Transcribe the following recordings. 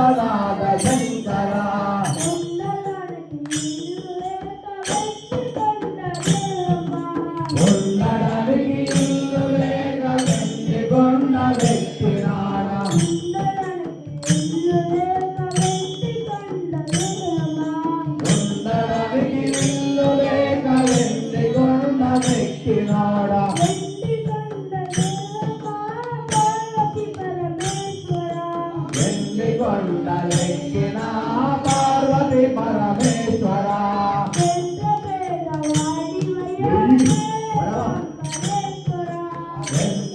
பாதாத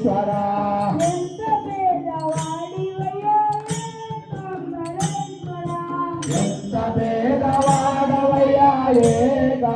ఈశ్వరా ఎంత పేదవాడవయ్యా ఏగా